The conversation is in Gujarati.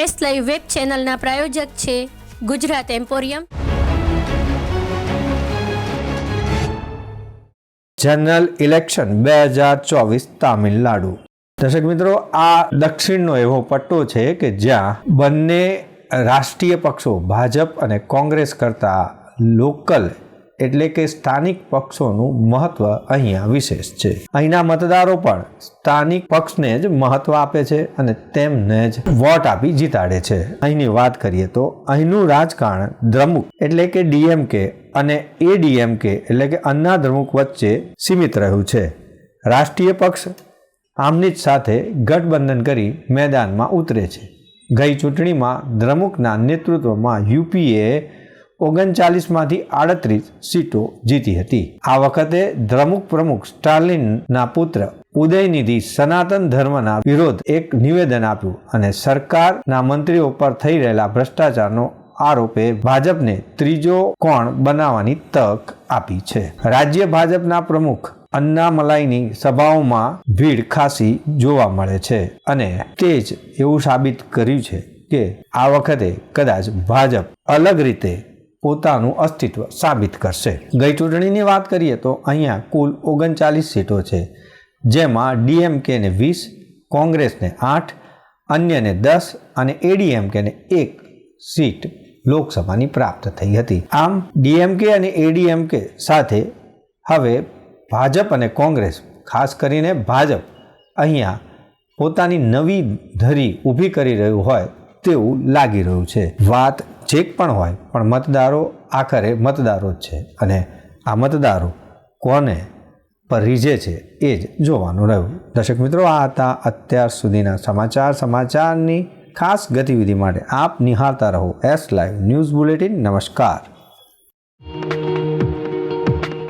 લાઈવ વેબ ચેનલના પ્રાયોજક છે ગુજરાત એમ્પોરિયમ. જનરલ ઇલેક્શન બે હજાર ચોવીસ તામિલનાડુ. દર્શક મિત્રો, આ દક્ષિણનો એવો પટ્ટો છે કે જ્યાં બંને રાષ્ટ્રીય પક્ષો, ભાજપ અને કોંગ્રેસ કરતા લોકલ એટલે કે સ્થાનિક પક્ષોનું મહત્વ અહીંયા વિશેષ છે. અહીંના મતદારો પણ સ્થાનિક પક્ષને જ મહત્વ આપે છે અને તેમને જ વોટ આપી જીતાડે છે. અહીંની વાત કરીએ તો અહીંનું રાજકારણ દ્રમુક એટલે કે ડીએમકે અને એ ડીએમકે એટલે કે અન્ના દ્રમુક વચ્ચે સીમિત રહ્યું છે. રાષ્ટ્રીય પક્ષ આમની જ સાથે ગઠબંધન કરી મેદાનમાં ઉતરે છે. ગઈ ચૂંટણીમાં દ્રમુકના નેતૃત્વમાં યુપીએ ઓગણચાલીસમાંથી આડત્રીસ સીટો જીતી હતી. આ વખતે દ્રમુક પ્રમુખ સ્ટાલિનના પુત્ર ઉદયનિધિ સનાતન ધર્મના વિરોધ એક નિવેદન આપ્યું અને સરકારના મંત્રીઓ પર થઈ રહેલા ભ્રષ્ટાચારનો આરોપે ભાજપને ત્રીજો કોણ બનાવવાની તક આપી છે. રાજ્ય ભાજપના પ્રમુખ અન્નામલાઈની સભાઓમાં ભીડ ખાસી જોવા મળે છે અને તે જ એવું સાબિત કર્યું છે કે આ વખતે કદાચ ભાજપ અલગ રીતે પોતાનું અસ્તિત્વ સાબિત કરશે. ગઈ ચૂંટણીની વાત કરીએ તો અહીંયા કુલ ઓગણચાલીસ સીટો છે, જેમાં ડીએમકેને વીસ કોંગ્રેસને આઠ અન્યને દસ અને એડીએમકેને એક સીટ લોકસભાની પ્રાપ્ત થઈ હતી. આમ ડીએમકે અને એડીએમકે સાથે હવે ભાજપ અને કોંગ્રેસ, ખાસ કરીને ભાજપ, અહીંયા પોતાની નવી ધરી ઊભી કરી રહ્યું હોય તેવું લાગી રહ્યું છે. વાત જે પણ હોય, પણ મતદારો આખરે મતદારો જ છે. અને આ મતદારો કોને પર રીઝે છે એ જ જોવાનું રહ્યું. દર્શક મિત્રો, આ હતા અત્યાર સુધીના સમાચાર. સમાચારની ખાસ ગતિવિધિ માટે આપ નિહાળતા રહો. એસ લાઈવ ન્યૂઝ બુલેટિન નમસ્કાર.